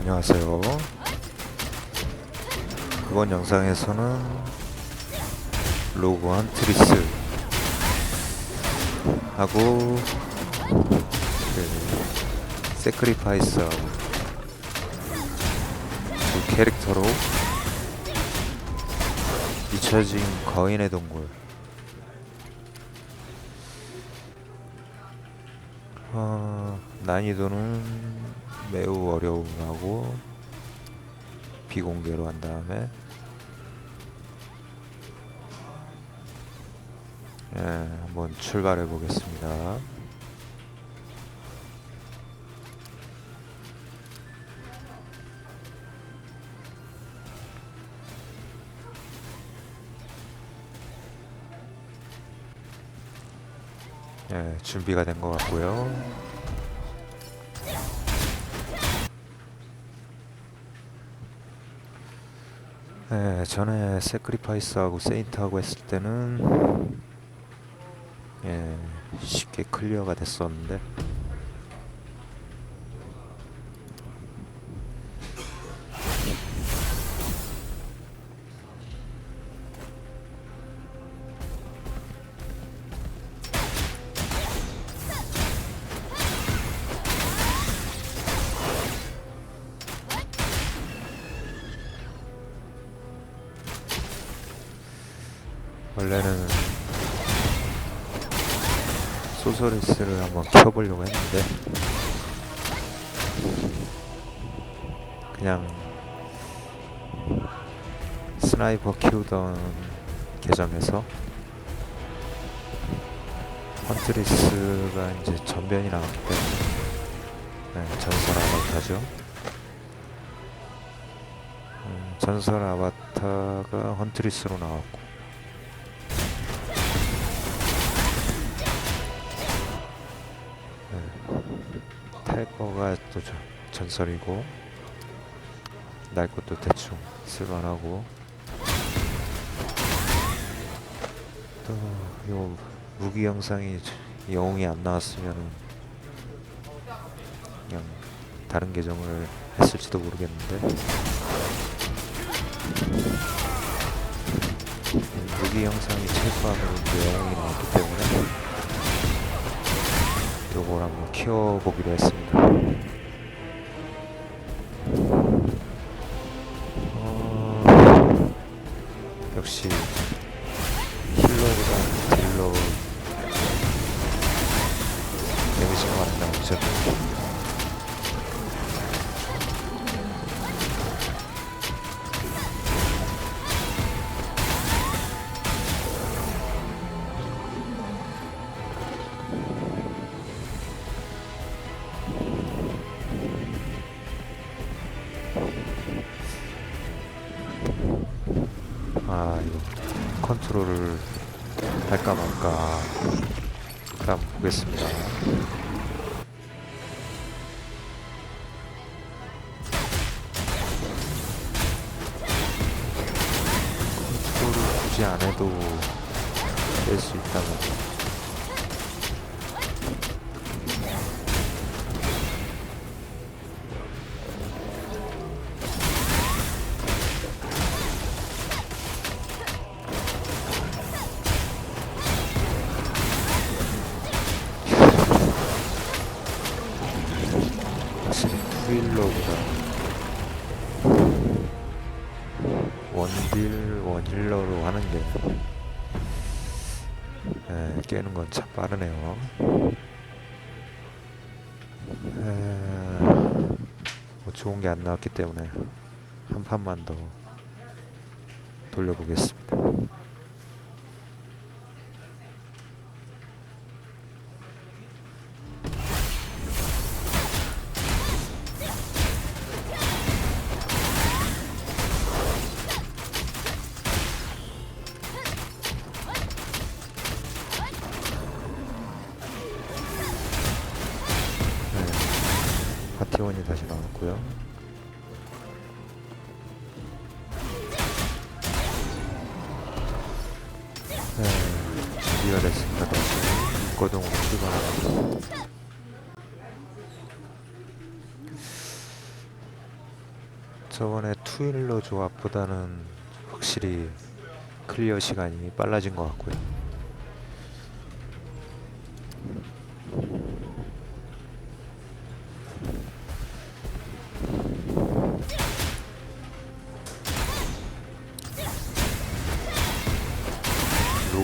안녕하세요. 이번 영상에서는 로그 헌트리스 하고 그 세크리파이스 두 캐릭터로 잊혀진 거인의 동굴 어, 난이도는 매우 어려움하고 비공개로 한 다음에 예, 한번 출발해 보겠습니다. 예, 준비가 된 것 같고요. 예, 전에 세크리파이스하고 세인트하고 했을 때는 예, 쉽게 클리어가 됐었는데 원래는 소서리스를 한번 켜보려고 했는데 그냥 스나이퍼 키우던 계정에서 헌트리스가 이제 전변이 나왔기 때문에 네, 전설 아바타죠. 음, 전설 아바타가 헌트리스로 나왔고 탈 거가 또 저- 전설이고 날 것도 대충 쓸만하고. 또 요 무기 영상이 저- 영웅이 안 나왔으면은 그냥 다른 계정을 했을지도 모르겠는데. 음, 무기 영상이 최소한으로 영웅이 나왔기 때문에 요걸 한번 키워보기로 했습니다. 어, 역시 힐러보다 딜러 데미지가 많이 나오죠. 컨트롤을 할까 말까 일단 보겠습니다. 컨트롤을 굳이 안 해도 될 수 있다면 투일러보다 원딜 원힐러로 하는 게 에, 깨는 건 참 빠르네요. 에, 뭐 좋은 게 안 나왔기 때문에 한 판만 더 돌려보겠습니다. 네, 파티원이 다시 나왔고요. 네, 준비가 됐습니다. 다시 거동으로 출발합니다. 저번에 투일러 조합보다는 확실히 클리어 시간이 빨라진 것 같고요.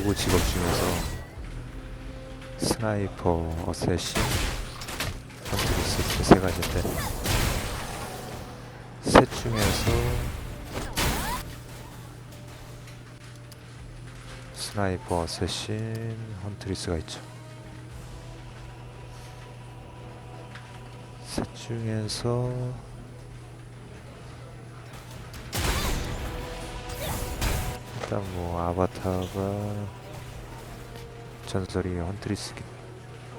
로고 직업 중에서 스나이퍼, 어쌔신, 헌트리스 이렇게 세 가지인데 셋 중에서 스나이퍼, 어쌔신, 헌트리스가 있죠. 셋 중에서 일단 뭐 아바타가 전설이 헌트리스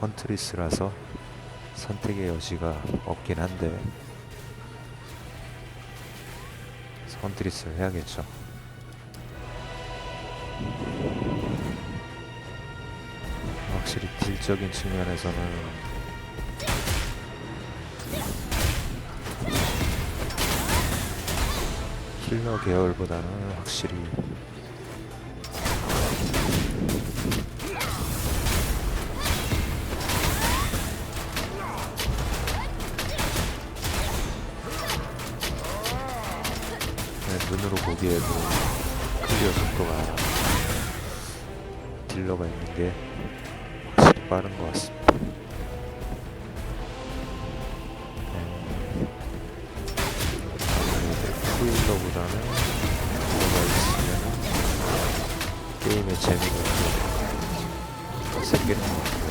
헌트리스라서 선택의 여지가 없긴 한데 헌트리스를 해야겠죠. 확실히 딜적인 측면에서는 힐러 계열보다는 확실히 빠른 것 같습니다. 네. 투일러보다는 딜러가 있으면 게임의 재미가 좀더 생기는 것 같고요.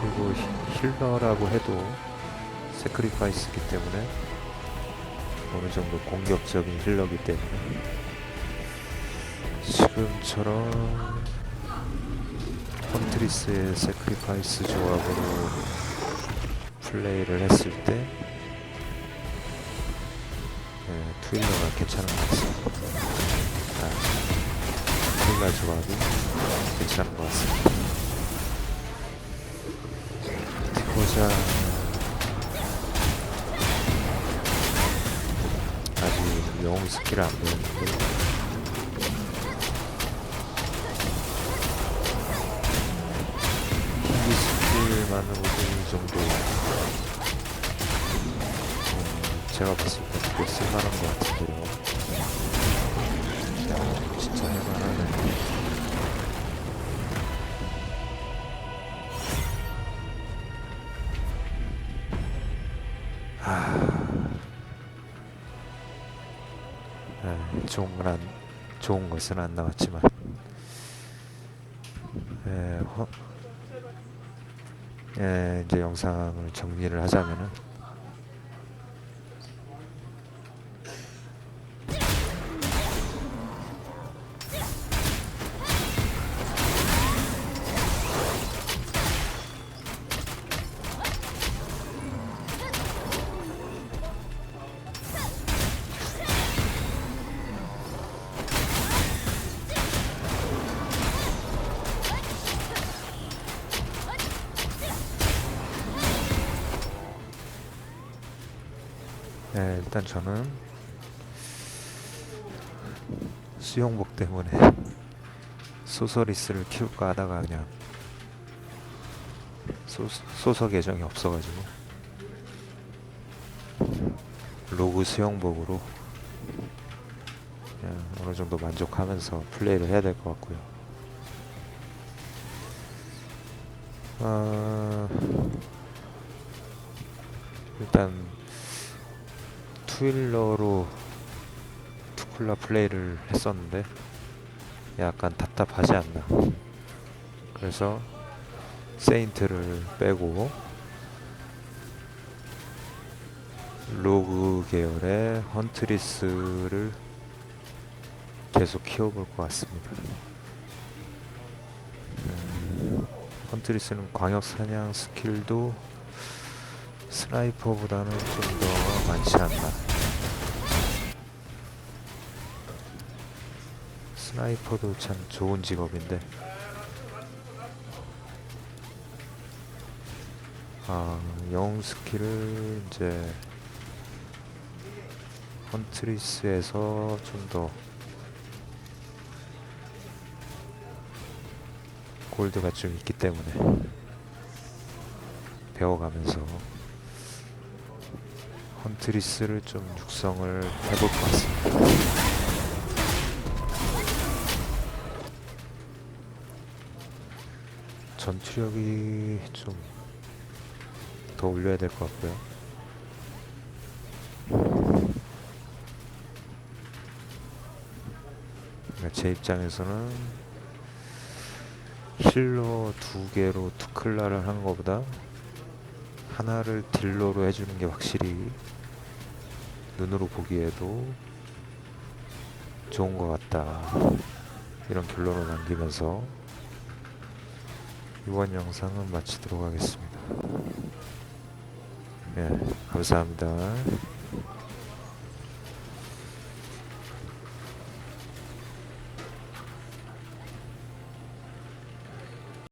그리고 히- 힐러라고 해도 세크리파이스기 때문에 어느 정도 공격적인 힐러기 때문에 지금처럼 헌트리스의 세크리파이스 조합으로 플레이를 했을 때 네, 투일러가 괜찮은 것 같습니다. 아, 투일러 조합이 괜찮은 것 같습니다. 보자. 영웅 스킬 안 배웠는데. 희귀 스킬만으로도 이 정도. 음, 제가 봤을 때꽤 쓸만한 것 같은데요. 야, 진짜 해만하네. 좋은 건 안, 좋은 것은 안 나왔지만, 에, 허, 에, 이제 영상을 정리를 하자면은, 에, 일단 저는 수영복 때문에 소서리스를 키울까 하다가 그냥 소, 소서 계정이 없어가지고 로그 수영복으로 어느 정도 만족하면서 플레이를 해야 될 것 같고요. 아, 일단 투일러로 투쿨라 플레이를 했었는데 약간 답답하지 않나. 그래서 세인트를 빼고 로그 계열의 헌트리스를 계속 키워볼 것 같습니다. 음, 헌트리스는 광역 사냥 스킬도 스나이퍼보다는 좀 더 많지 않나. 스나이퍼도 참 좋은 직업인데 아, 영웅 스킬을 이제 헌트리스에서 좀 더 골드가 좀 있기 때문에 배워가면서 헌트리스를 좀 육성을 해볼 것 같습니다. 전투력이 좀 더 올려야 될 것 같고요. 그러니까 제 입장에서는 힐러 두 개로 투클라를 하는 것보다 하나를 딜러로 해주는 게 확실히 눈으로 보기에도 좋은 것 같다. 이런 결론을 남기면서 이번 영상은 마치도록 하겠습니다. 네, 감사합니다.